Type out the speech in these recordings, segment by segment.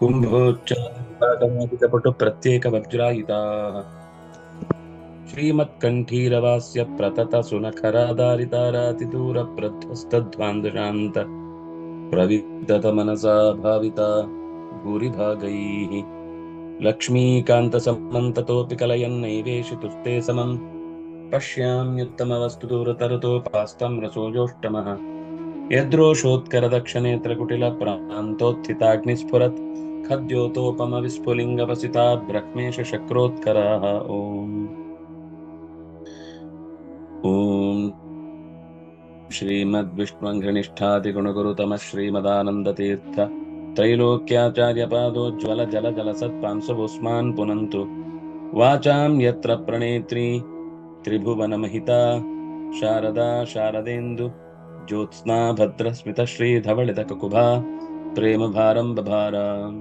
कुम्भोच्चाटनादिकपटु प्रत्येक वज्रायिताः श्रीमत्कण्ठीरवास्य प्रतत सुनखराधारितारातिदूरप्रध्वस्तध्वान्दशान्त प्रविदत मनसा भाविता भूरिभागैः। लक्ष्मीकान्तसमन्ततोऽपि कलयन्नैवेशि तुस्ते समम् पश्याम्युत्तमवस्तु दूरतरतोपास्तं रसोजोष्टमः यद्रोशोत्कर दक्षिणेत्रकुटिल प्रान्तोत्थिताग्निस्फुरत् खद्योतोपम विस्फुलिंग वसिता ब्रह्मेश शक्रोत्कराः ज्वल जल जल सत्पांस त्रैलोक्याचार्यपादोज्ज्वलजलजलसत्पांसभूस्मान् पुनन्तु। वाचां यत्र प्रणेत्री त्रिभुवन महिता शारदा शारदेन्दु। ज्योत्स्ना भद्रस्मितश्रीधवलितककुभा प्रेमभारं बभार ॐ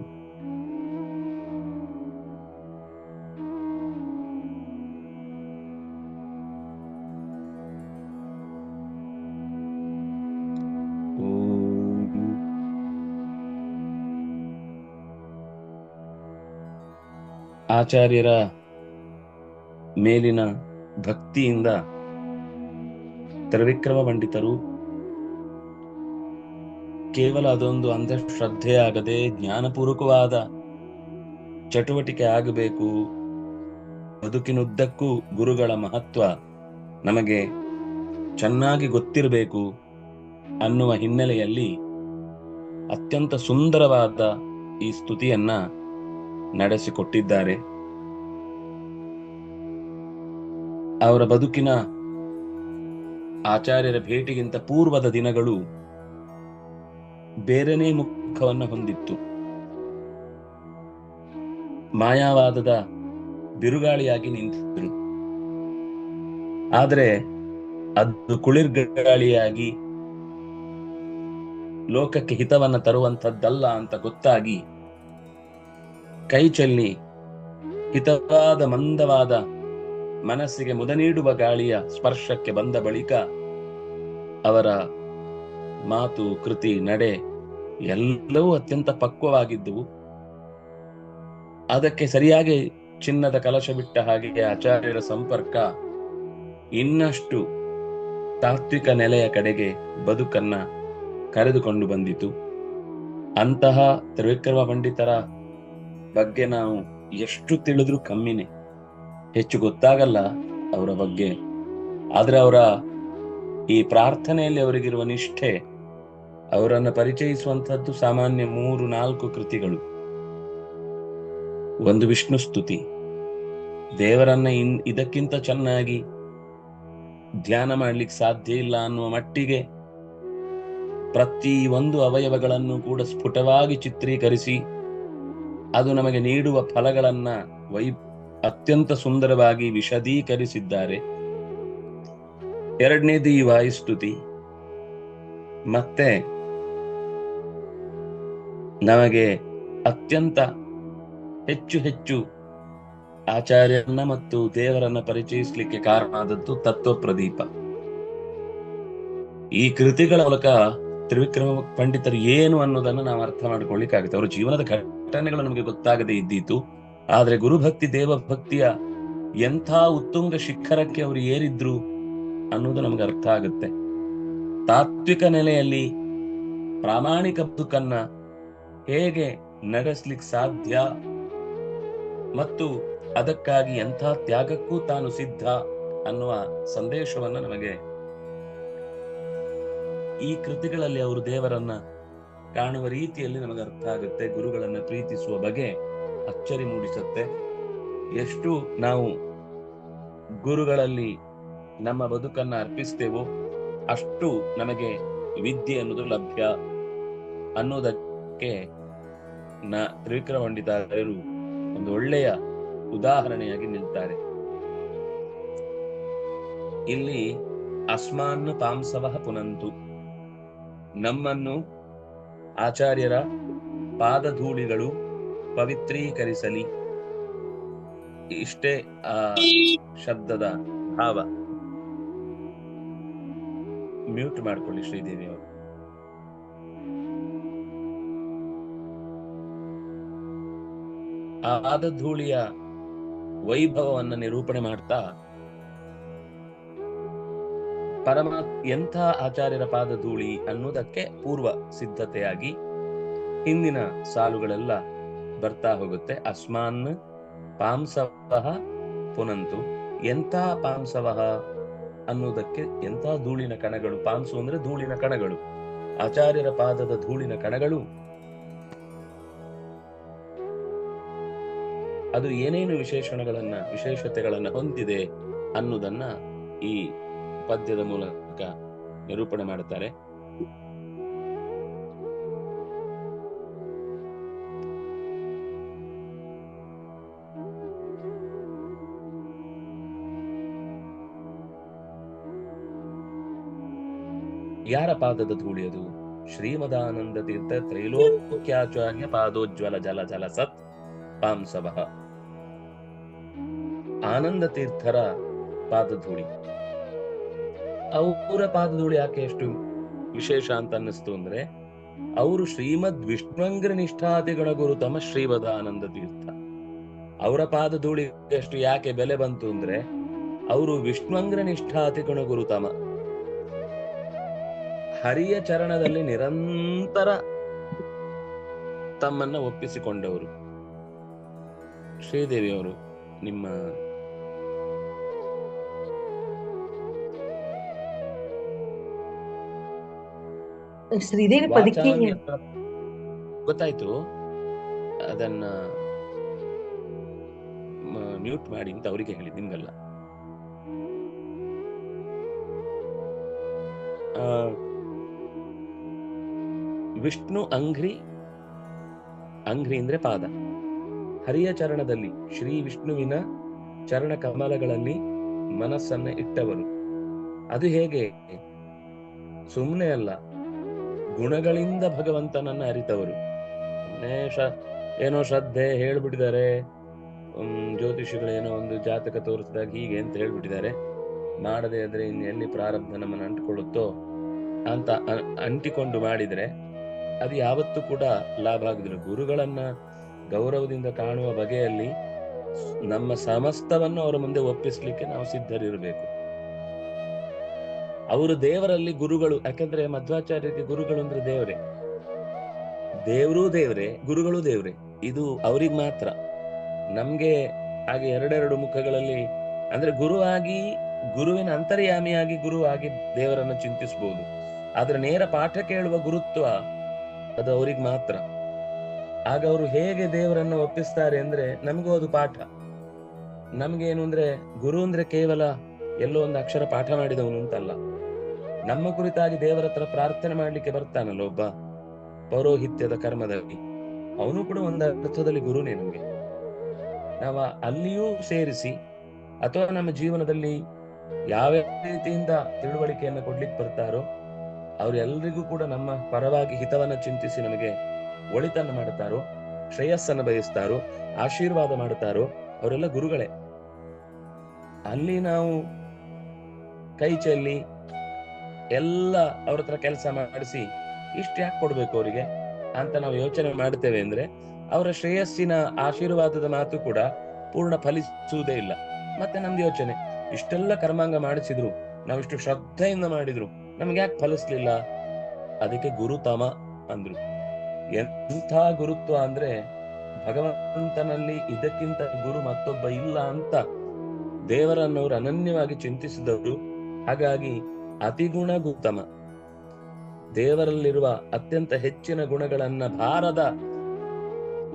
ಆಚಾರ್ಯರ ಮೇಲಿನ ಭಕ್ತಿಯಿಂದ ತ್ರಿವಿಕ್ರಮ ಪಂಡಿತರು ಕೇವಲ ಅದೊಂದು ಅಂಧಶ್ರದ್ಧೆ ಆಗದೆ ಜ್ಞಾನಪೂರ್ವಕವಾದ ಚಟುವಟಿಕೆ ಆಗಬೇಕು. ಬದುಕಿನುದ್ದಕ್ಕೂ ಗುರುಗಳ ಮಹತ್ವ ನಮಗೆ ಚೆನ್ನಾಗಿ ಗೊತ್ತಿರಬೇಕು ಅನ್ನುವ ಹಿನ್ನೆಲೆಯಲ್ಲಿ ಅತ್ಯಂತ ಸುಂದರವಾದ ಈ ಸ್ತುತಿಯನ್ನ ನಡೆಸಿಕೊಟ್ಟಿದ್ದಾರೆ. ಅವರ ಬದುಕಿನ ಆಚಾರ್ಯರ ಭೇಟಿಗಿಂತ ಪೂರ್ವದ ದಿನಗಳು ಬೇರೆನೇ ಮುಖವನ್ನು ಹೊಂದಿತ್ತು. ಮಾಯಾವಾದದ ಬಿರುಗಾಳಿಯಾಗಿ ನಿಂತಿದ್ರು. ಆದರೆ ಅದು ಕುಳಿರ್ಗಾಳಿಯಾಗಿ ಲೋಕಕ್ಕೆ ಹಿತವನ್ನ ತರುವಂತದ್ದಲ್ಲ ಅಂತ ಗೊತ್ತಾಗಿ ಕೈ ಚೆಲ್ಲಿ ಹಿತವಾದ ಮಂದವಾದ ಮನಸ್ಸಿಗೆ ಮುದ ನೀಡುವ ಗಾಳಿಯ ಸ್ಪರ್ಶಕ್ಕೆ ಬಂದ ಬಳಿಕ ಅವರ ಮಾತು ಕೃತಿ ನಡೆ ಎಲ್ಲವೂ ಅತ್ಯಂತ ಪಕ್ವವಾಗಿದ್ದುವು. ಅದಕ್ಕೆ ಸರಿಯಾಗಿ ಚಿನ್ನದ ಕಲಶ ಬಿಟ್ಟ ಹಾಗೆ ಆಚಾರ್ಯರ ಸಂಪರ್ಕ ಇನ್ನಷ್ಟು ತಾತ್ವಿಕ ನೆಲೆಯ ಕಡೆಗೆ ಬದುಕನ್ನ ಕರೆದುಕೊಂಡು ಬಂದಿತು. ಅಂತಹ ತ್ರಿವಿಕ್ರಮ ಪಂಡಿತರ ಬಗ್ಗೆ ನಾವು ಎಷ್ಟು ತಿಳಿದ್ರೂ ಕಮ್ಮಿನೇ. ಹೆಚ್ಚು ಗೊತ್ತಾಗಲ್ಲ ಅವರ ಬಗ್ಗೆ. ಆದ್ರೆ ಅವರ ಈ ಪ್ರಾರ್ಥನೆಯಲ್ಲಿ ಅವರಿಗಿರುವ ನಿಷ್ಠೆ ಅವರನ್ನು ಪರಿಚಯಿಸುವಂತಹದ್ದು ಸಾಮಾನ್ಯ ಮೂರು, ನಾಲ್ಕು ಕೃತಿಗಳು. ಒಂದು ವಿಷ್ಣು ಸ್ತುತಿ. ದೇವರನ್ನ ಇನ್, ಇದಕ್ಕಿಂತ ಚೆನ್ನಾಗಿ ಧ್ಯಾನ ಮಾಡ್ಲಿಕ್ಕೆ ಸಾಧ್ಯ ಇಲ್ಲ ಅನ್ನುವ ಮಟ್ಟಿಗೆ ಪ್ರತಿ ಒಂದು ಅವಯವಗಳನ್ನು ಕೂಡ ಸ್ಫುಟವಾಗಿ ಚಿತ್ರೀಕರಿಸಿ ಅದು ನಮಗೆ ನೀಡುವ ಫಲಗಳನ್ನ ವೈ, ಅತ್ಯಂತ ಸುಂದರವಾಗಿ ವಿಶದೀಕರಿಸಿದ್ದಾರೆ. ಎರಡನೇದು ಈ ವಾಯುಸ್ತುತಿ ಮತ್ತೆ ನಮಗೆ ಅತ್ಯಂತ ಹೆಚ್ಚು ಹೆಚ್ಚು ಆಚಾರ್ಯರನ್ನ ಮತ್ತು ದೇವರನ್ನ ಪರಿಚಯಿಸಲಿಕ್ಕೆ ಕಾರಣ ಆದದ್ದು ತತ್ವ ಪ್ರದೀಪ ಈ ಕೃತಿಗಳ ಮೂಲಕ ತ್ರಿವಿಕ್ರಮ ಪಂಡಿತರು ಏನು ಅನ್ನೋದನ್ನ ನಾವು ಅರ್ಥ ಮಾಡ್ಕೊಳ್ಳಿಕ್ಕಾಗುತ್ತೆ. ಅವರ ಜೀವನದ ಘಟನೆಗಳು ನಮಗೆ ಗೊತ್ತಾಗದೇ ಇದ್ದೀತು ಆದ್ರೆ ಗುರುಭಕ್ತಿ, ದೇವಭಕ್ತಿಯ ಎಂಥ ಉತ್ತುಂಗ ಶಿಖರಕ್ಕೆ ಅವರು ಏರಿದ್ರು ಅನ್ನೋದು ನಮ್ಗೆ ಅರ್ಥ ಆಗುತ್ತೆ. ತಾತ್ವಿಕ ನೆಲೆಯಲ್ಲಿ ಪ್ರಾಮಾಣಿಕ ಬದುಕನ್ನ ಹೇಗೆ ನಡೆಸ್ಲಿಕ್ಕೆ ಸಾಧ್ಯ? ಮತ್ತು ಅದಕ್ಕಾಗಿ ಎಂಥ ತ್ಯಾಗಕ್ಕೂ ತಾನು ಸಿದ್ಧ ಅನ್ನುವ ಸಂದೇಶವನ್ನು ನಮಗೆ ಈ ಕೃತಿಗಳಲ್ಲಿ ಅವರು ದೇವರನ್ನ ಕಾಣುವ ರೀತಿಯಲ್ಲಿ ನಮಗೆ ಅರ್ಥ ಆಗುತ್ತೆ, ಗುರುಗಳನ್ನ ಪ್ರೀತಿಸುವ ಬಗೆ ಅಚ್ಚರಿ ಮೂಡಿಸುತ್ತೆ. ಎಷ್ಟು ನಾವು ಗುರುಗಳಲ್ಲಿ ನಮ್ಮ ಬದುಕನ್ನ ಅರ್ಪಿಸ್ತೇವೋ ಅಷ್ಟು ನಮಗೆ ವಿದ್ಯೆ ಅನ್ನೋದು ಲಭ್ಯ ಅನ್ನೋದಕ್ಕೆ ನ ತ್ರಿವಿಕ್ರಮ ಒಂದು ಒಳ್ಳೆಯ ಉದಾಹರಣೆಯಾಗಿ ನಿಲ್ತಾರೆ. ಇಲ್ಲಿ ಅಸ್ಮಾನ್ ತಾಂಸವ ಪುನಂತು. ನಮ್ಮನ್ನು ಆಚಾರ್ಯರ ಪಾದಧೂಳಿಗಳು ಪವಿತ್ರೀಕರಿಸಲಿ. ಇಷ್ಟೇ ಆ ಶಬ್ದದ ಭಾವ. ಮ್ಯೂಟ್ ಮಾಡ್ಕೊಳ್ಳಿ ಶ್ರೀದೇವಿ ಅವರು ಆ ಧೂಳಿಯ ವೈಭವವನ್ನು ನಿರೂಪಣೆ ಮಾಡ್ತಾ ಪರಮಾತ್ ಎಂಥ ಆಚಾರ್ಯರ ಪಾದ ಧೂಳಿ ಅನ್ನೋದಕ್ಕೆ ಪೂರ್ವ ಸಿದ್ಧತೆಯಾಗಿ ಹಿಂದಿನ ಸಾಲುಗಳೆಲ್ಲ ಬರ್ತಾ ಹೋಗುತ್ತೆ. ಅಸ್ಮಾನ್ ಪಾಂಸವಹ ಪುನಂತು. ಎಂಥ ಪಾಂಸವಹ ಅನ್ನೋದಕ್ಕೆ ಎಂಥ ಧೂಳಿನ ಕಣಗಳು? ಪಾಂಸು ಅಂದ್ರೆ ಧೂಳಿನ ಕಣಗಳು. ಆಚಾರ್ಯರ ಪಾದದ ಧೂಳಿನ ಕಣಗಳು ಅದು ಏನೇನು ವಿಶೇಷಣಗಳನ್ನ, ವಿಶೇಷತೆಗಳನ್ನ ಹೊಂದಿದೆ ಅನ್ನೋದನ್ನ ಈ ಪದ್ಯದ ಮೂಲಕ ನಿರೂಪಣೆ ಮಾಡುತ್ತಾರೆ. ಯಾರ ಪಾದದ ಧೂಳಿಯದು ಶ್ರೀಮದಾನಂದ ತೀರ್ಥ ತ್ರೈಲೋಕ್ಯಾಚಾರ್ಯ ಪಾದೋಜ್ವಲ ಜಲ ಜಲ ಸತ್ ಪಾಂಸವಃ. ಆನಂದ ತೀರ್ಥರ ಪಾದಧೂಳಿ. ಅವರ ಪಾದಧೂಳಿ ಯಾಕೆ ಎಷ್ಟು ವಿಶೇಷ ಅಂತ ಅನ್ನಿಸ್ತು ಅಂದ್ರೆ, ಅವರು ಶ್ರೀಮದ್ ವಿಷ್ಣುಂಗ್ರ ನಿಷ್ಠಾದಿಗಳ ಗುರು ತಮ್ಮ ಶ್ರೀಮದ ಆನಂದ ತೀರ್ಥ ಅವರ ಪಾದಧೂಳಿ ಎಷ್ಟು ಯಾಕೆ ಬೆಲೆ ಬಂತು ಅಂದ್ರೆ, ಅವರು ವಿಷ್ಣುಂಗ್ರ ನಿಷ್ಠಾತಿಗುಣ ಗುರುತಮ ಹರಿಯ ಚರಣದಲ್ಲಿ ನಿರಂತರ ತಮ್ಮನ್ನ ಒಪ್ಪಿಸಿಕೊಂಡವರು. ಶ್ರೀದೇವಿಯವರು, ನಿಮ್ಮ ಶ್ರೀದೇವಿ ಪದಕ್ಕೆ ಗೊತ್ತಾಯ್ತು. ಅದನ್ನ ಮ್ಯೂಟ್ ಮಾಡಿ ಅಂತ ಅವರಿಗೆ ಹೇಳಿ ನಿಮ್ಗೆಲ್ಲ. ವಿಷ್ಣು ಅಂಘ್ರಿ ಅಂಘ್ರಿ ಅಂದ್ರೆ ಪಾದ. ಹರಿಯ ಚರಣದಲ್ಲಿ ಶ್ರೀ ವಿಷ್ಣುವಿನ ಚರಣ ಕಮಲಗಳಲ್ಲಿ ಮನಸ್ಸನ್ನ ಇಟ್ಟವರು. ಅದು ಹೇಗೆ? ಸುಮ್ಮನೆ ಅಲ್ಲ ಗುಣಗಳಿಂದ ಭಗವಂತನನ್ನ ಅರಿತವರು. ಏನೋ ಶ್ರದ್ಧೆ ಹೇಳ್ಬಿಟ್ಟಿದ್ದಾರೆ. ಜ್ಯೋತಿಷಿಗಳು ಜ್ಯೋತಿಷಿಗಳೇನೋ ಒಂದು ಜಾತಕ ತೋರಿಸಿದಾಗ ಹೀಗೆ ಅಂತ ಹೇಳ್ಬಿಟ್ಟಿದ್ದಾರೆ. ಮಾಡದೆ ಆದ್ರೆ ಇನ್ನು ಎಲ್ಲಿ ಪ್ರಾರಬ್ಧ ನಮ್ಮನ್ನು ಅಂಟಿಕೊಳ್ಳುತ್ತೋ ಅಂತ ಅಂಟಿಕೊಂಡು ಮಾಡಿದ್ರೆ ಅದು ಯಾವತ್ತೂ ಕೂಡ ಲಾಭ ಆಗುದಿಲ್ಲ ಗುರುಗಳನ್ನ ಗೌರವದಿಂದ ಕಾಣುವ ಬಗೆಯಲ್ಲಿ ನಮ್ಮ ಸಮಸ್ತವನ್ನು ಅವರ ಮುಂದೆ ಒಪ್ಪಿಸ್ಲಿಕ್ಕೆ ನಾವು ಸಿದ್ಧರಿರಬೇಕು. ಅವರು ದೇವರಲ್ಲಿ ಗುರುಗಳು, ಯಾಕಂದ್ರೆ ಮಧ್ವಾಚಾರ್ಯರಿಗೆ ಗುರುಗಳು ಅಂದ್ರೆ ದೇವರೇ. ದೇವರೂ ದೇವ್ರೆ, ಗುರುಗಳು ದೇವ್ರೆ. ಇದು ಅವ್ರಿಗೆ ಮಾತ್ರ. ನಮ್ಗೆ ಹಾಗೆ ಎರಡೆರಡು ಮುಖಗಳಲ್ಲಿ, ಅಂದ್ರೆ ಗುರುವಾಗಿ ಗುರುವಿನ ಅಂತರ್ಯಾಮಿಯಾಗಿ ಗುರುವಾಗಿ ದೇವರನ್ನು ಚಿಂತಿಸಬಹುದು ಆದ್ರೆ ನೇರ ಪಾಠ ಕೇಳುವ ಗುರುತ್ವ ಅದು ಅವ್ರಿಗೆ ಮಾತ್ರ. ಆಗ ಅವರು ಹೇಗೆ ದೇವರನ್ನು ಒಪ್ಪಿಸ್ತಾರೆ ಅಂದ್ರೆ ನಮಗೂ ಅದು ಪಾಠ. ನಮ್ಗೇನು ಅಂದ್ರೆ ಗುರು ಅಂದ್ರೆ ಕೇವಲ ಎಲ್ಲೋ ಒಂದು ಅಕ್ಷರ ಪಾಠ ಮಾಡಿದವನು ಅಂತಲ್ಲ. ನಮ್ಮ ಕುರಿತಾಗಿ ದೇವರ ಹತ್ರ ಪ್ರಾರ್ಥನೆ ಮಾಡ್ಲಿಕ್ಕೆ ಬರ್ತಾನಲ್ಲ ಒಬ್ಬ ಪೌರೋಹಿತ್ಯದ ಕರ್ಮದಲ್ಲಿ. ಅವನು ಕೂಡ ಒಂದು ಅರ್ಥದಲ್ಲಿ ಗುರುನೇ ನಮಗೆ. ನಾವು ಅಲ್ಲಿಯೂ ಸೇರಿಸಿ ಅಥವಾ ನಮ್ಮ ಜೀವನದಲ್ಲಿ ಯಾವ ರೀತಿಯಿಂದ ತಿಳುವಳಿಕೆಯನ್ನು ಕೊಡ್ಲಿಕ್ಕೆ ಬರ್ತಾರೋ ಅವರೆಲ್ಲರಿಗೂ ಕೂಡ ನಮ್ಮ ಪರವಾಗಿ ಹಿತವನ್ನ ಚಿಂತಿಸಿ ನಮಗೆ ಒಳಿತನ್ನ ಮಾಡುತ್ತಾರೋ ಶ್ರೇಯಸ್ಸನ್ನ ಬಯಸ್ತಾರೋ, ಆಶೀರ್ವಾದ ಮಾಡುತ್ತಾರೋ ಅವರೆಲ್ಲ ಗುರುಗಳೇ. ಅಲ್ಲಿ ನಾವು ಕೈ ಚೆಲ್ಲಿ ಎಲ್ಲ ಅವ್ರ ಹತ್ರ ಕೆಲಸ ಮಾಡಿಸಿ ಇಷ್ಟು ಯಾಕೆ ಕೊಡ್ಬೇಕು ಅವರಿಗೆ ಅಂತ ನಾವು ಯೋಚನೆ ಮಾಡ್ತೇವೆ ಅಂದ್ರೆ ಅವರ ಶ್ರೇಯಸ್ಸಿನ ಆಶೀರ್ವಾದದ ಮಾತು ಕೂಡ ಪೂರ್ಣ ಫಲಿಸುವುದೇ ಇಲ್ಲ. ಮತ್ತೆ ನಮ್ದು ಯೋಚನೆ, ಇಷ್ಟೆಲ್ಲ ಕರ್ಮಾಂಗ ಮಾಡಿಸಿದ್ರು ನಾವಿಷ್ಟು ಶ್ರದ್ಧೆಯಿಂದ ಮಾಡಿದ್ರು, ನಮ್ಗೆ ಯಾಕೆ ಫಲಿಸ್ಲಿಲ್ಲ? ಅದಕ್ಕೆ ಗುರುತಮ ಅಂದ್ರು. ಎಂಥ ಗುರುತ್ವ ಅಂದ್ರೆ ಭಗವಂತನಲ್ಲಿ ಇದಕ್ಕಿಂತ ಗುರು ಮತ್ತೊಬ್ಬ ಇಲ್ಲ ಅಂತ ದೇವರನ್ನವರು ಅನನ್ಯವಾಗಿ ಚಿಂತಿಸಿದವರು, ಹಾಗಾಗಿ ಅತಿಗುಣ ಗುತ್ತಮ ದೇವರಲ್ಲಿರುವ ಅತ್ಯಂತ ಹೆಚ್ಚಿನ ಗುಣಗಳನ್ನ ಭಾರದ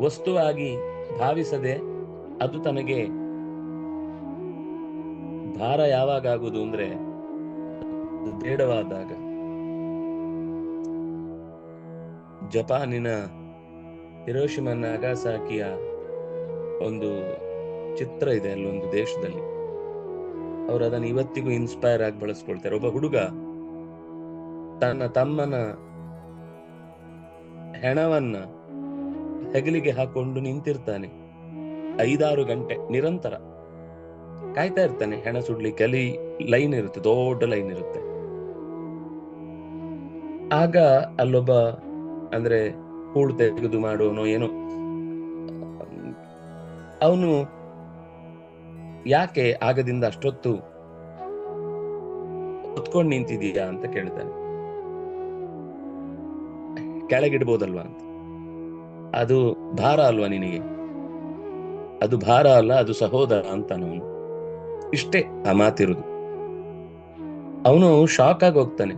ವಸ್ತುವಾಗಿ ಭಾವಿಸದೆ ಅದು ತನಗೆ ಭಾರ ಯಾವಾಗ ಆಗುವುದು ಅಂದ್ರೆ ಅದು ಬೇಡವಾದಾಗ ಜಪಾನಿನ ಹಿರೋಶಿಮ ನಾಗಾಸಾಕಿಯ ಒಂದು ಚಿತ್ರ ಇದೆ ಅಲ್ಲೊಂದು ದೇಶದಲ್ಲಿ. ಅವರು ಅದನ್ನು ಇವತ್ತಿಗೂ ಇನ್ಸ್ಪೈರ್ ಆಗಿ ಬಳಸ್ಕೊಳ್ತಾರೆ. ಒಬ್ಬ ಹುಡುಗ ತನ್ನ ತಮ್ಮನ ಹೆಣವನ್ನ ಹೆಗಲಿಗೆ ಹಾಕೊಂಡು ನಿಂತಿರ್ತಾನೆ. ಐದಾರು ಗಂಟೆ ನಿರಂತರ. ಕಾಯ್ತಾ ಇರ್ತಾನೆ. ಹೆಣ ಸುಡ್ಲಿಕ್ಕೆ ಅಲ್ಲಿ ಲೈನ್ ಇರುತ್ತೆ, ದೊಡ್ಡ ಲೈನ್ ಇರುತ್ತೆ. ಆಗ ಅಲ್ಲೊಬ್ಬ ಅಂದ್ರೆ ಹೂಳು ತೆಗೆದು ಮಾಡೋನೋ ಏನೋ, ಅವನು ಯಾಕೆ ಆಗದಿಂದ ಅಷ್ಟೊತ್ತು ಹೊತ್ಕೊಂಡು ನಿಂತಿದೀಯಾ ಅಂತ ಕೇಳ್ತಾನೆ. ಕೆಳಗಿಡ್ಬೋದಲ್ವಾ ಅಂತ. ಅದು ಭಾರ ಅಲ್ವಾ ನಿನಗೆ? ಅದು ಭಾರ ಅಲ್ಲ, ಅದು ಸಹೋದರ ಅಂತ ಅವನು. ಇಷ್ಟೇ ಆ ಮಾತಿರುದು. ಅವನು ಶಾಕ್ ಆಗಿ ಹೋಗ್ತಾನೆ.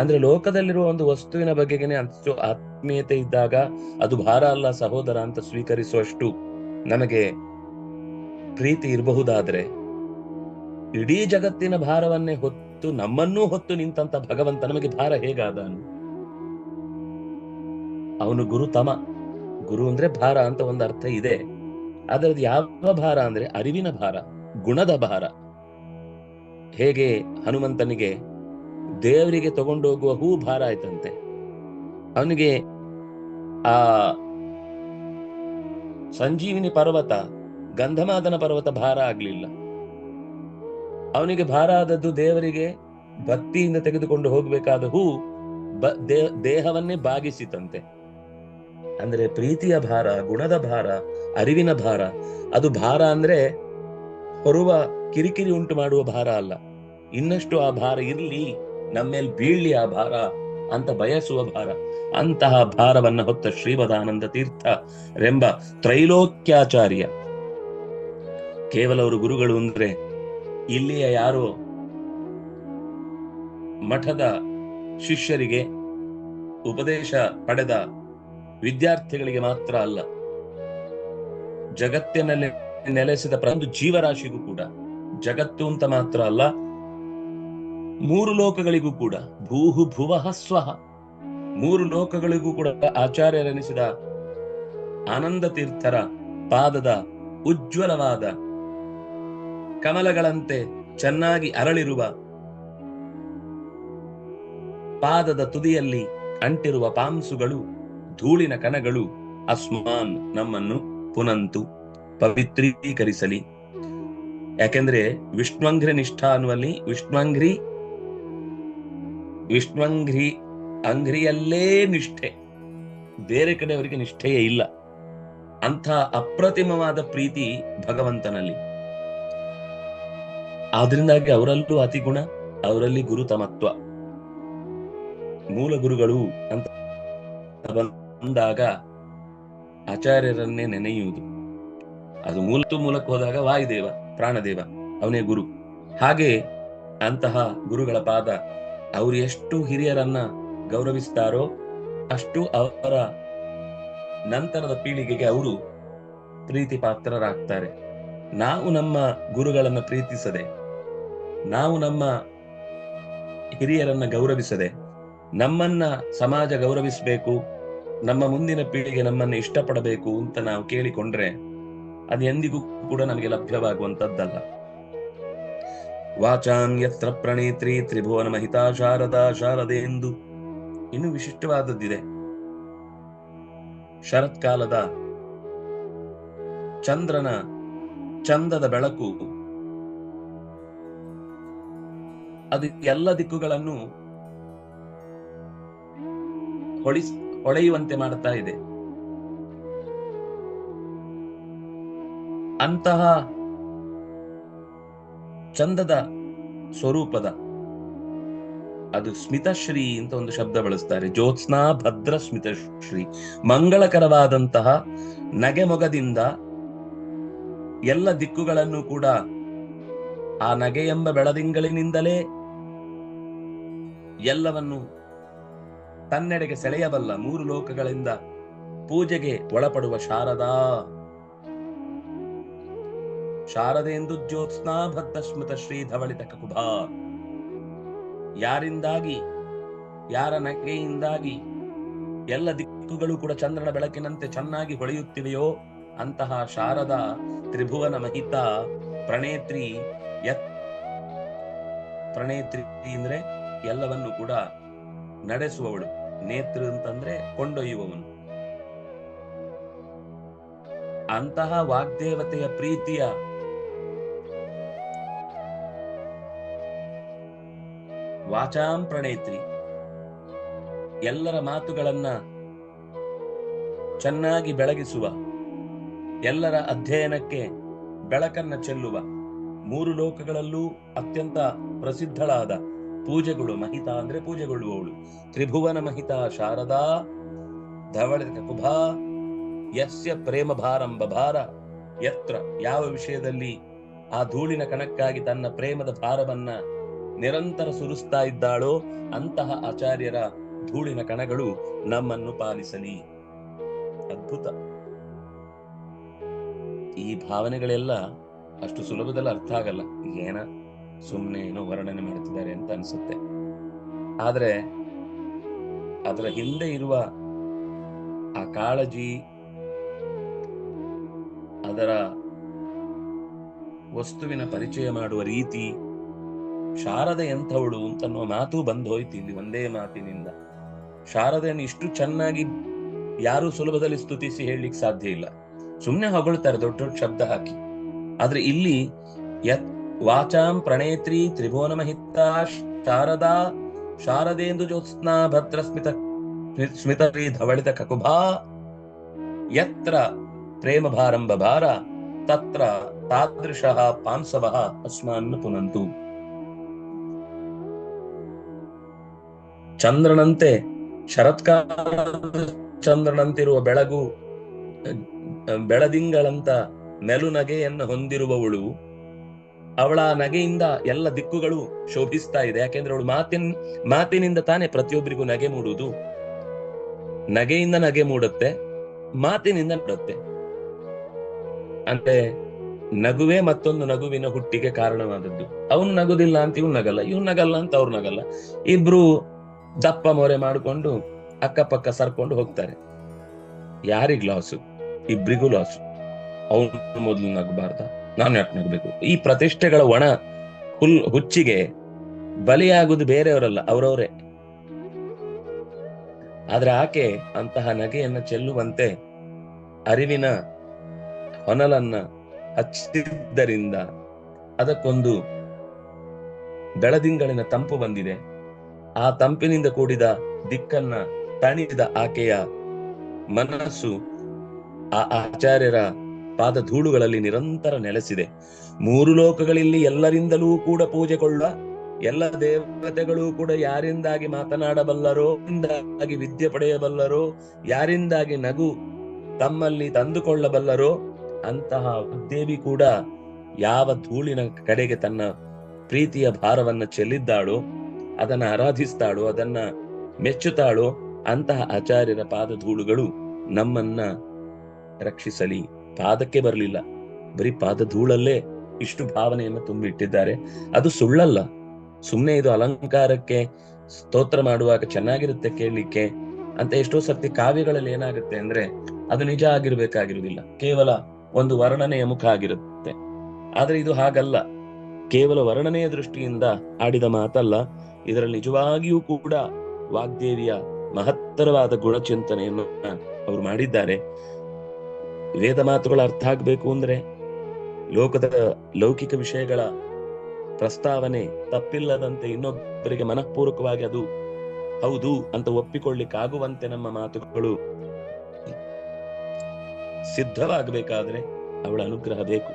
ಅಂದ್ರೆ ಲೋಕದಲ್ಲಿರುವ ಒಂದು ವಸ್ತುವಿನ ಬಗೆಗೆನೆ ಅಷ್ಟು ಆತ್ಮೀಯತೆ ಇದ್ದಾಗ ಅದು ಭಾರ ಅಲ್ಲ, ಸಹೋದರ ಅಂತ ಸ್ವೀಕರಿಸುವಷ್ಟು ನಮಗೆ ಪ್ರೀತಿ ಇರಬಹುದಾದ್ರೆ? ಇಡೀ ಜಗತ್ತಿನ ಭಾರವನ್ನೇ ಹೊತ್ತು ನಮ್ಮನ್ನೂ ಹೊತ್ತು ನಿಂತಂತ ಭಗವಂತ ನಮಗೆ ಭಾರ ಹೇಗಾದನು? ಅವನು ಗುರು ತಮ. ಗುರು ಅಂದ್ರೆ ಭಾರ ಅಂತ ಒಂದು ಅರ್ಥ ಇದೆ. ಆದ್ರೆ ಅದು ಯಾವ ಭಾರ ಅಂದ್ರೆ ಅರಿವಿನ ಭಾರ, ಗುಣದ ಭಾರ. ಹೇಗೆ ಹನುಮಂತನಿಗೆ ದೇವರಿಗೆ ತಗೊಂಡೋಗುವ ಹೂ ಭಾರ ಆಯ್ತಂತೆ. ಅವನಿಗೆ ಆ ಸಂಜೀವಿನಿ ಪರ್ವತ ಗಂಧಮಾದನ ಪರ್ವತ ಭಾರ ಆಗ್ಲಿಲ್ಲ. ಅವನಿಗೆ ಭಾರ ಆದದ್ದು ದೇವರಿಗೆ ಭಕ್ತಿಯಿಂದ ತೆಗೆದುಕೊಂಡು ಹೋಗಬೇಕಾದ ಹೂ ದೇಹವನ್ನೇ ಬಾಗಿಸಿತಂತೆ. ಅಂದ್ರೆ ಪ್ರೀತಿಯ ಭಾರ, ಗುಣದ ಭಾರ, ಅರಿವಿನ ಭಾರ, ಅದು ಭಾರ ಅಂದ್ರೆ ಹೊರುವ ಕಿರಿಕಿರಿ ಉಂಟು ಮಾಡುವ ಭಾರ ಅಲ್ಲ. ಇನ್ನಷ್ಟು ಆ ಭಾರ ಇರ್ಲಿ, ನಮ್ಮೇಲ್ ಬೀಳ್ಲಿ ಆ ಭಾರ ಅಂತ ಬಯಸುವ ಭಾರ. ಅಂತಹ ಭಾರವನ್ನ ಹೊತ್ತ ಶ್ರೀಮದಾನಂದ ತೀರ್ಥ ರೆಂಬ ತ್ರೈಲೋಕ್ಯಾಚಾರ್ಯ ಕೇವಲ ಅವರು ಗುರುಗಳು ಅಂದ್ರೆ ಇಲ್ಲಿಯ ಯಾರು ಮಠದ ಶಿಷ್ಯರಿಗೆ ಉಪದೇಶ ಪಡೆದ ವಿದ್ಯಾರ್ಥಿಗಳಿಗೆ ಮಾತ್ರ ಅಲ್ಲ, ಜಗತ್ತಿನಲ್ಲಿ ನೆಲೆಸಿದ ಪ್ರತಿಯೊಂದು ಜೀವರಾಶಿಗೂ ಕೂಡ, ಜಗತ್ತು ಅಂತ ಮಾತ್ರ ಅಲ್ಲ, ಮೂರು ಲೋಕಗಳಿಗೂ ಕೂಡ, ಭೂಹು ಭುವಃ ಸ್ವಹ ಮೂರು ಲೋಕಗಳಿಗೂ ಕೂಡ ಆಚಾರ್ಯರೆನಿಸಿದ ಆನಂದ ತೀರ್ಥರ ಪಾದದ ಉಜ್ವಲವಾದ ಕಮಲಗಳಂತೆ ಚೆನ್ನಾಗಿ ಅರಳಿರುವ ಪಾದದ ತುದಿಯಲ್ಲಿ ಅಂಟಿರುವ ಪಾಂಸುಗಳು, ಧೂಳಿನ ಕಣಗಳು, ಅಸ್ಮಾನ್ ನಮ್ಮನ್ನು ಪುನಂತು ಪವಿತ್ರೀಕರಿಸಲಿ. ಯಾಕೆಂದ್ರೆ ವಿಷ್ಣುವಂಘ್ರಿ ನಿಷ್ಠಾ ಅನ್ನುವಲ್ಲಿ ವಿಷ್ಣುವಂಘ್ರಿ ವಿಷ್ಣುವಂಘ್ರಿ ಅಂಘ್ರಿಯಲ್ಲೇ ನಿಷ್ಠೆ. ಬೇರೆ ಕಡೆ ಅವರಿಗೆ ನಿಷ್ಠೆಯೇ ಇಲ್ಲ. ಅಂಥ ಅಪ್ರತಿಮವಾದ ಪ್ರೀತಿ ಭಗವಂತನಲ್ಲಿ. ಆದ್ರಿಂದಾಗಿ ಅವರಲ್ಲೂ ಅತಿಗುಣ ಅವರಲ್ಲಿ ಗುರುತಮತ್ವ ಮೂಲ ಗುರುಗಳು ಅಂತ ಬಂದಾಗ ಆಚಾರ್ಯರನ್ನೇ ನೆನೆಯುವುದು. ಅದು ಮೂಲತು ಮೂಲಕ್ಕೆ ಹೋದಾಗ ವಾಯುದೇವ, ಪ್ರಾಣದೇವ, ಅವನೇ ಗುರು. ಹಾಗೆ ಅಂತಹ ಗುರುಗಳ ಪಾದ ಅವರು ಎಷ್ಟು ಹಿರಿಯರನ್ನ ಗೌರವಿಸ್ತಾರೋ ಅಷ್ಟು ಅವರ ನಂತರದ ಪೀಳಿಗೆಗೆ ಅವರು ಪ್ರೀತಿ ಪಾತ್ರರಾಗ್ತಾರೆ ನಾವು ನಮ್ಮ ಗುರುಗಳನ್ನು ಪ್ರೀತಿಸದೆ, ನಾವು ನಮ್ಮ ಹಿರಿಯರನ್ನ ಗೌರವಿಸದೆ, ನಮ್ಮನ್ನ ಸಮಾಜ ಗೌರವಿಸಬೇಕು, ನಮ್ಮ ಮುಂದಿನ ಪೀಳಿಗೆ ನಮ್ಮನ್ನ ಇಷ್ಟಪಡಬೇಕು ಅಂತ ನಾವು ಕೇಳಿಕೊಂಡ್ರೆ ಅದು ಎಂದಿಗೂ ಕೂಡ ನಮಗೆ ಲಭ್ಯವಾಗುವಂತದ್ದಲ್ಲ ವಾಚಾಂ ಯತ್ರ ಪ್ರಣೇತ್ರಿ ತ್ರಿಭುವನ ಮಹಿತಾ ಶಾರದಾ ಶಾರದೆಂದು ಇನ್ನು ವಿಶಿಷ್ಟವಾದದ್ದಿದೆ. ಶರತ್ಕಾಲದ ಚಂದ್ರನ ಚಂದದ ಬೆಳಕು. ಅದು ಎಲ್ಲ ದಿಕ್ಕುಗಳನ್ನು ಹೊಳಿಸ್, ಹೊಳೆಯುವಂತೆ ಮಾಡುತ್ತಾ ಇದೆ. ಅಂತಹ ಚಂದದ ಸ್ವರೂಪದ ಅದು ಸ್ಮಿತಶ್ರೀ ಅಂತ ಒಂದು ಶಬ್ದ ಬಳಸ್ತಾರೆ. ಜ್ಯೋತ್ಸ್ನಾ ಭದ್ರ ಸ್ಮಿತಶ್ರೀ ಮಂಗಳಕರವಾದಂತಹ ನಗೆಮೊಗದಿಂದ ಎಲ್ಲ ದಿಕ್ಕುಗಳನ್ನು ಕೂಡ ಆ ನಗೆ ಎಂಬ ಬೆಳದಿಂಗಳಿನಿಂದಲೇ ಎಲ್ಲವನ್ನು ತನ್ನೆಡೆಗೆ ಸೆಳೆಯಬಲ್ಲ ಮೂರು ಲೋಕಗಳಿಂದ ಪೂಜೆಗೆ ಒಳಪಡುವ ಶಾರದಾ. ಶಾರದೆಂದು ಜ್ಯೋತ್ಸ್ನಾ ಭದ್ದ ಸ್ಮೃತ ಶ್ರೀ ಧವಳಿತ ಕುಭಾ ಯಾರಿಂದಾಗಿ, ಯಾರ ನಗೆಯಿಂದಾಗಿ ಎಲ್ಲ ದಿಕ್ಕುಗಳು ಕೂಡ ಚಂದ್ರನ ಬೆಳಕಿನಂತೆ ಚೆನ್ನಾಗಿ ಹೊಳೆಯುತ್ತಿವೆಯೋ ಅಂತಹ ಶಾರದ ತ್ರಿಭುವನ ಮಹಿತ ಪ್ರಣೇತ್ರಿ ಯತ್ ಪ್ರಣೇತ್ರಿ ಅಂದ್ರೆ ಎಲ್ಲವನ್ನು ಕೂಡ ನಡೆಸುವವಳು. ನೇತ್ರ ಅಂತಂದ್ರೆ ಕೊಂಡೊಯ್ಯುವವನು. ಅಂತಹ ವಾಗ್ದೇವತೆಯ ಪ್ರೀತಿಯ ವಾಚಾಂ ಪ್ರಣೇತ್ರಿ. ಎಲ್ಲರ ಮಾತುಗಳನ್ನ ಚೆನ್ನಾಗಿ ಬೆಳಗಿಸುವ ಎಲ್ಲರ ಅಧ್ಯಯನಕ್ಕೆ ಬೆಳಕನ್ನ ಚೆಲ್ಲುವ ಮೂರು ಲೋಕಗಳಲ್ಲೂ ಅತ್ಯಂತ ಪ್ರಸಿದ್ಧಳಾದ ಪೂಜೆಗಳು ಮಹಿತ ಅಂದ್ರೆ ಪೂಜೆಗೊಳ್ಳುವವಳು. ತ್ರಿಭುವನ ಮಹಿತ ಶಾರದಾ ಧವಳಿತ ಕುಭಾ, ಯಸ್ಯ ಪ್ರೇಮ ಭಾರಂಭ ಭಾರ. ಯತ್ರ ಯಾವ ವಿಷಯದಲ್ಲಿ ಆ ಧೂಳಿನ ಕಣಕ್ಕಾಗಿ ತನ್ನ ಪ್ರೇಮದ ಭಾರವನ್ನ ನಿರಂತರ ಸುರಿಸ್ತಾ ಇದ್ದಾಳೋ ಅಂತಹ ಆಚಾರ್ಯರ ಧೂಳಿನ ಕಣಗಳು ನಮ್ಮನ್ನು ಪಾಲಿಸಲಿ. ಅದ್ಭುತ. ಈ ಭಾವನೆಗಳೆಲ್ಲ ಅಷ್ಟು ಸುಲಭದಲ್ಲಿ ಅರ್ಥ ಆಗಲ್ಲ. ಏನ ಸುಮ್ಮನೆ ಏನೋ ವರ್ಣನೆ ಮಾಡ್ತಿದ್ದಾರೆ ಅಂತ ಅನ್ಸುತ್ತೆ. ಆದ್ರೆ ಅದರ ಹಿಂದೆ ಇರುವ ಆ ಕಾಳಜಿ, ಅದರ ವಸ್ತುವಿನ ಪರಿಚಯ ಮಾಡುವ ರೀತಿ, ಶಾರದೆ ಎಂಥವಳು ಅಂತನ್ನುವ ಮಾತು ಬಂದು ಹೋಯ್ತು ಇಲ್ಲಿ ಒಂದೇ ಮಾತಿನಿಂದ. ಶಾರದೆಯನ್ನು ಇಷ್ಟು ಚೆನ್ನಾಗಿ ಯಾರು ಸುಲಭದಲ್ಲಿ ಸ್ತುತಿಸಿ ಹೇಳಲಿಕ್ಕೆ ಸಾಧ್ಯ ಇಲ್ಲ. ಸುಮ್ನೆ ಹೊಗಳ್ತಾರೆ ದೊಡ್ಡ ದೊಡ್ಡ ಶಬ್ದ ಹಾಕಿ. ಆದ್ರೆ ಇಲ್ಲಿ ಯತ್ ವಾಚಾಂ ಪ್ರಣೇತ್ರಿ ತ್ರಿಭುವನ ಮಹಿತ ಶಾರದಾ ಶಾರದೇಂದು ಜ್ಯೋತ್ಸ್ನಾ ಭದ್ರ ಸ್ಮಿತ ಸ್ಮಿತರಿ ಧವಳಿತ ಕಕುಭಾ. ಯತ್ರ ಪ್ರೇಮ ಭಾರಂಭ ಭಾರ, ತತ್ರ ತಾದೃಶಃ ಪಾಂಸವ ಅಸ್ಮಾನ್ ಪುನಂತು. ಚಂದ್ರನಂತೆ ಶರತ್ಕಾಲ ಚಂದ್ರನಂತಿರುವ ಬೆಳಗು ಬೆಳದಿಂಗಳಂತ ಮೆಲು ನಗೆಯನ್ನು ಹೊಂದಿರುವವಳು, ಅವಳ ನಗೆಯಿಂದ ಎಲ್ಲ ದಿಕ್ಕುಗಳು ಶೋಭಿಸ್ತಾ ಇದೆ. ಯಾಕೆಂದ್ರೆ ಅವಳು ಮಾತಿನ, ಮಾತಿನಿಂದ ತಾನೇ ಪ್ರತಿಯೊಬ್ಬರಿಗೂ ನಗೆ ಮೂಡುವುದು. ನಗೆಯಿಂದ ನಗೆ ಮೂಡುತ್ತೆ, ಮಾತಿನಿಂದ ಮೂಡುತ್ತೆ. ಅಂತೆ ನಗುವೇ ಮತ್ತೊಂದು ನಗುವಿನ ಹುಟ್ಟಿಗೆ ಕಾರಣವಾದದ್ದು. ಅವನು ನಗುದಿಲ್ಲ ಅಂತ ಇವ್ನು ನಗಲ್ಲ ಇವ್ನು ನಗಲ್ಲ ಅಂತ ಅವ್ರು ನಗಲ್ಲ. ಇಬ್ರು ದಪ್ಪ ಮೊರೆ ಮಾಡಿಕೊಂಡು ಅಕ್ಕಪಕ್ಕ ಸರ್ಕೊಂಡು ಹೋಗ್ತಾರೆ. ಯಾರಿಗ್ ಲಾಸು ಇಬ್ರಿಗೂ ಲಾಸ್ ಅವನು ಮೊದಲು ನಗಬಾರ್ದ, ನಾನು ಯಾಕೆ ನಗಬೇಕು? ಈ ಪ್ರತಿಷ್ಠೆಗಳ ಒಣ ಹುಲ್ ಹುಚ್ಚಿಗೆ ಬಲಿಯಾಗುದು ಬೇರೆಯವರಲ್ಲ, ಅವರವರೇ. ಆದ್ರೆ ಆಕೆ ಅಂತಹ ನಗೆಯನ್ನ ಚೆಲ್ಲುವಂತೆ ಅರಿವಿನ ಹೊನಲನ್ನ ಹಚ್ಚಿದ್ದರಿಂದ ಅದಕ್ಕೊಂದು ಬೆಳದಿಂಗಳಿನ ತಂಪು ಬಂದಿದೆ. ಆ ತಂಪಿನಿಂದ ಕೂಡಿದ ದಿಕ್ಕನ್ನ ತಣಿದ ಆಕೆಯ ಮನಸ್ಸು ಆ ಆಚಾರ್ಯರ ಪಾದ ಧೂಳುಗಳಲ್ಲಿ ನಿರಂತರ ನೆಲೆಸಿದೆ. ಮೂರು ಲೋಕಗಳಲ್ಲಿ ಎಲ್ಲರಿಂದಲೂ ಕೂಡ ಪೂಜೆಗೊಳ್ಳ ಎಲ್ಲ ದೇವತೆಗಳು ಕೂಡ ಯಾರಿಂದಾಗಿ ಮಾತನಾಡಬಲ್ಲರೋ, ಯಾರಿಂದಾಗಿ ವಿದ್ಯೆ ಪಡೆಯಬಲ್ಲರೋ, ಯಾರಿಂದಾಗಿ ನಗು ತಮ್ಮಲ್ಲಿ ತಂದುಕೊಳ್ಳಬಲ್ಲರೋ, ಅಂತಹ ದೇವಿ ಕೂಡ ಯಾವ ಧೂಳಿನ ಕಡೆಗೆ ತನ್ನ ಪ್ರೀತಿಯ ಭಾರವನ್ನ ಚೆಲ್ಲಿದ್ದಾಳೋ, ಅದನ್ನ ಆರಾಧಿಸ್ತಾಳೋ, ಅದನ್ನ ಮೆಚ್ಚುತ್ತಾಳೋ, ಅಂತಹ ಆಚಾರ್ಯರ ಪಾದ ಧೂಳುಗಳು ನಮ್ಮನ್ನ ರಕ್ಷಿಸಲಿ. ಪಾದಕ್ಕೆ ಬರಲಿಲ್ಲ. ಬರೀ ಪಾದ ಧೂಳಲ್ಲೇ ಇಷ್ಟು ಭಾವನೆಯನ್ನು ತುಂಬಿಟ್ಟಿದ್ದಾರೆ. ಅದು ಸುಳ್ಳಲ್ಲ. ಸುಮ್ಮನೆ ಇದು ಅಲಂಕಾರಕ್ಕೆ ಸ್ತೋತ್ರ ಮಾಡುವಾಗ ಚೆನ್ನಾಗಿರುತ್ತೆ ಕೇಳಲಿಕ್ಕೆ. ಅಂತ ಎಷ್ಟೋ ಸರ್ತಿ ಕಾವ್ಯಗಳಲ್ಲಿ ಏನಾಗುತ್ತೆ ಅಂದ್ರೆ ಅದು ನಿಜ ಆಗಿರ್ಬೇಕಾಗಿರುವುದಿಲ್ಲ. ಕೇವಲ ಒಂದು ವರ್ಣನೆಯ ಮುಖ ಆಗಿರುತ್ತೆ. ಆದ್ರೆ ಇದು ಹಾಗಲ್ಲ. ಕೇವಲ ವರ್ಣನೆಯ ದೃಷ್ಟಿಯಿಂದ ಆಡಿದ ಮಾತಲ್ಲ. ಇದರಲ್ಲಿ ನಿಜವಾಗಿಯೂ ಕೂಡ ವಾಗ್ದೇವಿಯ ಮಹತ್ತರವಾದ ಗುಣಚಿಂತನೆಯನ್ನು ಅವರು ಮಾಡಿದ್ದಾರೆ. ವೇದ ಮಾತುಗಳ ಅರ್ಥ ಆಗ್ಬೇಕು ಅಂದ್ರೆ ಲೋಕದ ಲೌಕಿಕ ವಿಷಯಗಳ ಪ್ರಸ್ತಾವನೆ ತಪ್ಪಿಲ್ಲದಂತೆ ಇನ್ನೊಬ್ಬರಿಗೆ ಮನಃಪೂರ್ವಕವಾಗಿ ಅದು ಹೌದು ಅಂತ ಒಪ್ಪಿಕೊಳ್ಳಿಕ್ಕಾಗುವಂತೆ ನಮ್ಮ ಮಾತುಗಳು ಸಿದ್ಧವಾಗಬೇಕಾದ್ರೆ ಅವಳ ಅನುಗ್ರಹ ಬೇಕು.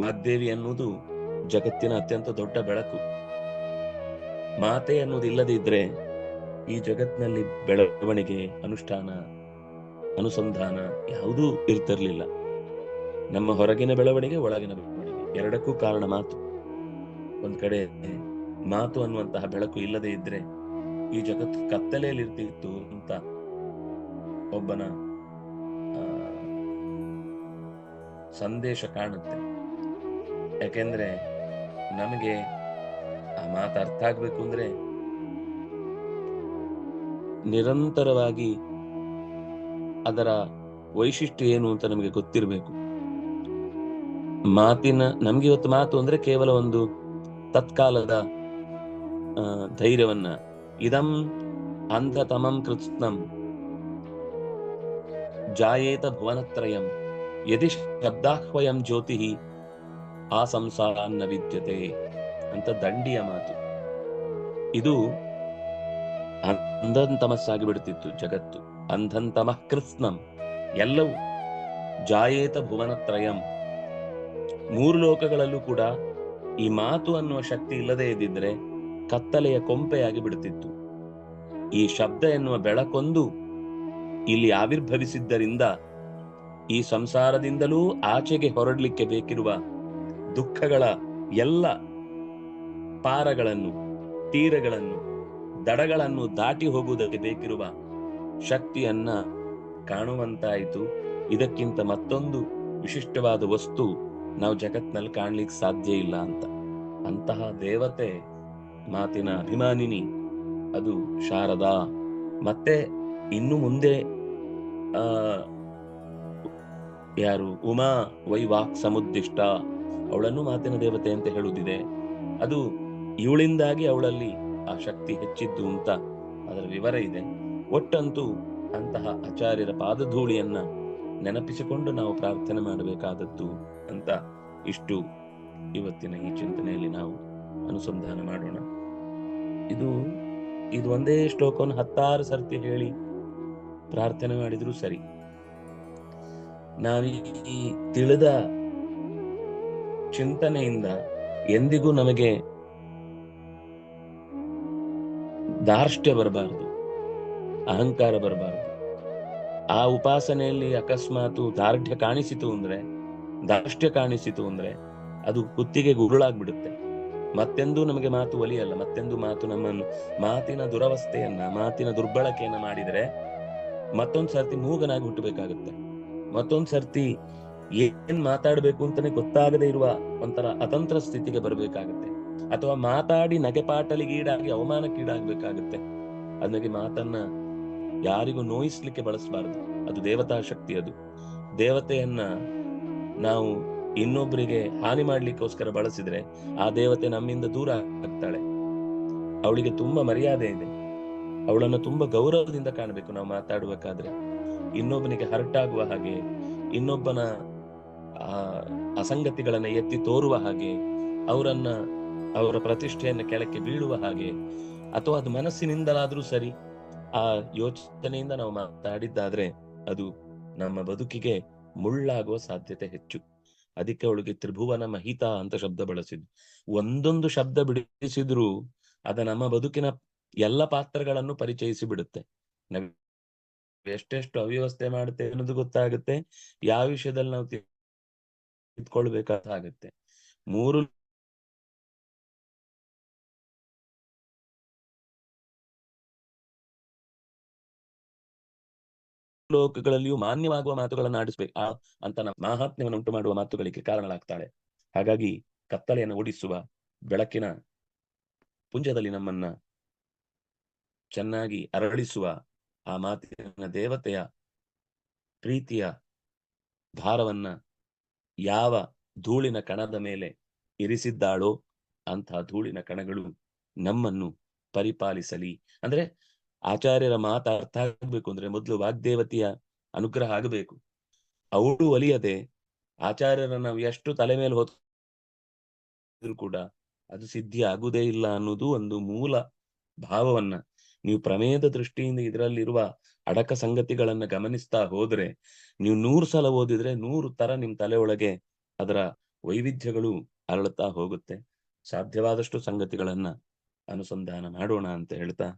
ವಾಗ್ದೇವಿ ಅನ್ನುವುದು ಜಗತ್ತಿನ ಅತ್ಯಂತ ದೊಡ್ಡ ಬೆಳಕು. ಮಾತೆ ಅನ್ನೋದು ಇಲ್ಲದಿದ್ರೆ ಈ ಜಗತ್ತಿನಲ್ಲಿ ಬೆಳವಣಿಗೆ, ಅನುಷ್ಠಾನ ಅನುಸಂಧಾನ ಯಾವುದೂ ಇರ್ತಿರ್ಲಿಲ್ಲ. ನಮ್ಮ ಹೊರಗಿನ ಬೆಳವಣಿಗೆ ಒಳಗಿನ ಬೆಳವಣಿಗೆ. ಎರಡಕ್ಕೂ ಕಾರಣ ಮಾತು. ಒಂದ್ ಕಡೆ ಮಾತು ಅನ್ನುವಂತಹ ಬೆಳಕು ಇಲ್ಲದೆ ಇದ್ರೆ ಈ ಜಗತ್ತು ಕತ್ತಲೆಯಲ್ಲಿ ಇರ್ತಿತ್ತು ಅಂತ ಒಬ್ಬನ ಸಂದೇಶ ಕಾಣುತ್ತೆ. ಯಾಕೆಂದ್ರೆ ನಮಗೆ ಆ ಮಾತು ಅರ್ಥ ಆಗ್ಬೇಕು ಅಂದ್ರೆ ನಿರಂತರವಾಗಿ ಅದರ ವೈಶಿಷ್ಟ್ಯ ಏನು ಅಂತ ನಮಗೆ ಗೊತ್ತಿರಬೇಕು. ಮಾತಿನ, ನಮ್ಗೆ ಇವತ್ತು ಮಾತು ಅಂದ್ರೆ ಕೇವಲ ಒಂದು ತತ್ಕಾಲದ ಧೈರ್ಯವನ್ನ. ಇದಂ ಅಂಧತಮಂ ಕೃತ್ಸ್ನಂ. ಜಾಯೇತ ಭುವನತ್ರಯಂ. ಯದಿ ಶಬ್ದಾಹ್ವಯಂ ಜ್ಯೋತಿ, ಆ ಸಂಸಾರಾನ್ನ ವಿದ್ಯತೆ ಅಂತ ದಂಡಿಯ ಮಾತು. ಇದು ಅಂಧನ್ ತಮಸ್ಸಾಗಿ ಬಿಡುತ್ತಿತ್ತು ಜಗತ್ತು. ಅಂಧನ್ ತಮಃ ಕೃತ್ಸ್ನಂ. ಎಲ್ಲವೂ ಜಾಯೇತ ಭುವನತ್ರಯಂ. ಮೂರು ಲೋಕಗಳಲ್ಲೂ ಕೂಡ ಈ ಮಾತು ಅನ್ನುವ ಶಕ್ತಿ ಇಲ್ಲದೇ ಇದ್ದಿದ್ರೆ ಕತ್ತಲೆಯ ಕೊಂಪೆಯಾಗಿ ಬಿಡುತ್ತಿತ್ತು. ಈ ಶಬ್ದ ಎನ್ನುವ ಬೆಳಕೊಂದು ಇಲ್ಲಿ ಆವಿರ್ಭವಿಸಿದ್ದರಿಂದ ಈ ಸಂಸಾರದಿಂದಲೂ ಆಚೆಗೆ ಹೊರಡ್ಲಿಕ್ಕೆ ಬೇಕಿರುವ ದುಃಖಗಳ ಎಲ್ಲ ಪಾರಗಳನ್ನು, ತೀರಗಳನ್ನು, ದಡಗಳನ್ನು ದಾಟಿ ಹೋಗುವುದಕ್ಕೆ ಬೇಕಿರುವ ಶಕ್ತಿಯನ್ನ ಕಾಣುವಂತಾಯಿತು. ಇದಕ್ಕಿಂತ ಮತ್ತೊಂದು ವಿಶಿಷ್ಟವಾದ ವಸ್ತು ನಾವು ಜಗತ್ನಲ್ಲಿ ಕಾಣ್ಲಿಕ್ಕೆ ಸಾಧ್ಯ ಇಲ್ಲ ಅಂತ. ಅಂತಹ ದೇವತೆ ಮಾತಿನ ಅಭಿಮಾನಿನಿ, ಅದು ಶಾರದಾ. ಮತ್ತೆ ಇನ್ನು ಮುಂದೆ, ಆ, ಯಾರು? ಉಮಾ, ವೈ ವಾಕ್ ಸಮುದ್ದಿಷ್ಟ ಅವಳನ್ನು ಮಾತಿನ ದೇವತೆ ಅಂತ ಹೇಳುದಿದೆ ಅದು ಇವಳಿಂದಾಗಿ ಅವಳಲ್ಲಿ ಆ ಶಕ್ತಿ ಹೆಚ್ಚಿದ್ದು ಅಂತ ಅದರ ವಿವರ ಇದೆ. ಒಟ್ಟಂತೂ ಅಂತಹ ಆಚಾರ್ಯರ ಪಾದಧೂಳಿಯನ್ನ ನೆನಪಿಸಿಕೊಂಡು ನಾವು ಪ್ರಾರ್ಥನೆ ಮಾಡಬೇಕಾದದ್ದು ಅಂತ ಇಷ್ಟು ಇವತ್ತಿನ ಈ ಚಿಂತನೆಯಲ್ಲಿ ನಾವು ಅನುಸಂಧಾನ ಮಾಡೋಣ. ಇದು ಇದು ಒಂದೇ ಶ್ಲೋಕವನ್ನು ಹತ್ತಾರು ಸರ್ತಿ ಹೇಳಿ ಪ್ರಾರ್ಥನೆ ಮಾಡಿದ್ರು ಸರಿ. ನಾವೀ ಈ ತಿಳಿದ ಚಿಂತನೆಯಿಂದ ಎಂದಿಗೂ ನಮಗೆ ದಾರ್ಷ್ಟ್ಯ ಬರಬಾರದು. ಅಹಂಕಾರ ಬರಬಾರದು. ಆ ಉಪಾಸನೆಯಲ್ಲಿ ಅಕಸ್ಮಾತು ದಾರ್ಢ್ಯ ಕಾಣಿಸಿತು ಅಂದ್ರೆ ದಾರ್ಷ್ಟ್ಯ ಕಾಣಿಸಿತು ಅಂದ್ರೆ, ಅದು ಕುತ್ತಿಗೆ ಗುರುಳಾಗ್ಬಿಡುತ್ತೆ. ಮತ್ತೆಂದೂ ನಮಗೆ ಮಾತು ಒಲಿಯಲ್ಲ, ಮತ್ತೆಂದು ಮಾತು ನಮ್ಮನ್ನು ಮಾತಿನ ದುರವಸ್ಥೆಯನ್ನ, ಮಾತಿನ ದುರ್ಬಳಕೆಯನ್ನ ಮಾಡಿದರೆ, ಮತ್ತೊಂದು ಸರ್ತಿ ಮೂಗನಾಗಿ ಹುಟ್ಟಬೇಕಾಗುತ್ತೆ. ಮತ್ತೊಂದು ಸರ್ತಿ ಏನ್ ಮಾತಾಡಬೇಕು ಅಂತಾನೆ ಗೊತ್ತಾಗದೇ ಇರುವ ಒಂಥರ ಅತಂತ್ರ ಸ್ಥಿತಿಗೆ ಬರಬೇಕಾಗುತ್ತೆ. ಅಥವಾ ಮಾತಾಡಿ ನಗೆಪಾಟಲಿಗೀಡಾಗಿ ಅವಮಾನಕ್ಕೀಡಾಗಬೇಕಾಗುತ್ತೆ. ಅದಕ್ಕೆ ಮಾತನ್ನ ಯಾರಿಗೂ ನೋಯಿಸ್ಲಿಕ್ಕೆ ಬಳಸಬಾರದು. ಅದು ದೇವತಾ ಶಕ್ತಿ ಅದು. ದೇವತೆಯನ್ನ ನಾವು ಇನ್ನೊಬ್ಬರಿಗೆ ಹಾನಿ ಮಾಡ್ಲಿಕ್ಕೋಸ್ಕರ ಬಳಸಿದ್ರೆ ಆ ದೇವತೆ ನಮ್ಮಿಂದ ದೂರ ಆಗ್ತಾಳೆ. ಅವಳಿಗೆ ತುಂಬಾ ಮರ್ಯಾದೆ ಇದೆ. ಅವಳನ್ನು ತುಂಬಾ ಗೌರವದಿಂದ ಕಾಣಬೇಕು ನಾವು ಮಾತಾಡಬೇಕಾದ್ರೆ. ಇನ್ನೊಬ್ಬನಿಗೆ ಹರ್ಟ್ ಆಗುವ ಹಾಗೆ, ಇನ್ನೊಬ್ಬನ ಅಸಂಗತಿಗಳನ್ನ ಎತ್ತಿ ತೋರುವ ಹಾಗೆ, ಅವರನ್ನ, ಅವರ ಪ್ರತಿಷ್ಠೆಯನ್ನ ಕೆಳಕ್ಕೆ ಬೀಳುವ ಹಾಗೆ, ಅಥವಾ ಅದು ಮನಸ್ಸಿನಿಂದಲಾದ್ರೂ ಸರಿ ಆ ಯೋಚನೆಯಿಂದ ನಾವು ಮಾತಾಡಿದ್ದಾದ್ರೆ ಅದು ನಮ್ಮ ಬದುಕಿಗೆ ಮುಳ್ಳಾಗುವ ಸಾಧ್ಯತೆ ಹೆಚ್ಚು. ಅದಕ್ಕೆ ಅವಳಿಗೆ ತ್ರಿಭುವನ ಮಹಿತ ಅಂತ ಶಬ್ದ ಬಳಸಿದ್ರು ಒಂದೊಂದು ಶಬ್ದ ಬಿಡಿಸಿದ್ರು ಅದ ನಮ್ಮ ಬದುಕಿನ ಎಲ್ಲ ಪಾತ್ರಗಳನ್ನು ಪರಿಚಯಿಸಿ ಬಿಡುತ್ತೆ. ಎಷ್ಟೆಷ್ಟು ಅವ್ಯವಸ್ಥೆ ಮಾಡುತ್ತೆ ಅನ್ನೋದು ಗೊತ್ತಾಗುತ್ತೆ. ಯಾವ ವಿಷಯದಲ್ಲಿ ನಾವು ತಿದ್ಕೊಳ್ಬೇಕಾದ ಆಗುತ್ತೆ ಮೂರು ಲೋಕಗಳಲ್ಲಿಯೂ ಮಾನ್ಯವಾಗುವ ಮಾತುಗಳನ್ನು ಆಡಿಸ್ಬೇಕು. ಆ, ಅಂತ ಮಾಹಾತ್ಮ್ಯವನ್ನು ಉಂಟು ಮಾಡುವ ಮಾತುಗಳಿಗೆ ಕಾರಣಗಳಾಗ್ತಾಳೆ ಹಾಗಾಗಿ ಕತ್ತಲೆಯನ್ನು ಓಡಿಸುವ ಬೆಳಕಿನ ಪುಂಜದಲ್ಲಿ ನಮ್ಮನ್ನ ಚೆನ್ನಾಗಿ ಅರಳಿಸುವ ಆ ಮಾತಿನ ದೇವತೆಯ ಪ್ರೀತಿಯ ಭಾರವನ್ನ ಯಾವ ಧೂಳಿನ ಕಣದ ಮೇಲೆ ಇರಿಸಿದ್ದಾಳೋ ಅಂತಹ ಧೂಳಿನ ಕಣಗಳು ನಮ್ಮನ್ನು ಪರಿಪಾಲಿಸಲಿ. ಅಂದ್ರೆ ಆಚಾರ್ಯರ ಮಾತು ಅರ್ಥ ಆಗ್ಬೇಕು ಅಂದ್ರೆ ಮೊದಲು ವಾಗ್ದೇವತೆಯ ಅನುಗ್ರಹ ಆಗಬೇಕು. ಅವಳು ಒಲಿಯದೆ ಆಚಾರ್ಯರ ನಾವು ಎಷ್ಟು ತಲೆ ಮೇಲೆ ಹೊತ್ತು ಕೂಡ ಅದು ಸಿದ್ಧಿ ಆಗುದೇ ಇಲ್ಲ ಅನ್ನೋದು ಒಂದು ಮೂಲ ಭಾವವನ್ನ. ನೀವು ಪ್ರಮೇಯದ ದೃಷ್ಟಿಯಿಂದ ಇದರಲ್ಲಿರುವ ಅಡಕ ಸಂಗತಿಗಳನ್ನ ಗಮನಿಸ್ತಾ ಹೋದ್ರೆ, ನೀವು ನೂರು ಸಲ ಓದಿದ್ರೆ ನೂರು ತರ ನಿಮ್ ತಲೆ ಒಳಗೆ ಅದರ ವೈವಿಧ್ಯಗಳು ಅರಳುತ್ತಾ ಹೋಗುತ್ತೆ. ಸಾಧ್ಯವಾದಷ್ಟು ಸಂಗತಿಗಳನ್ನ ಅನುಸಂಧಾನ ಮಾಡೋಣ ಅಂತ ಹೇಳ್ತಾ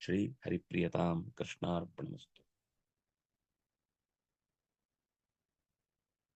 श्री हरिप्रियताम कृष्णार्पणमस्तु।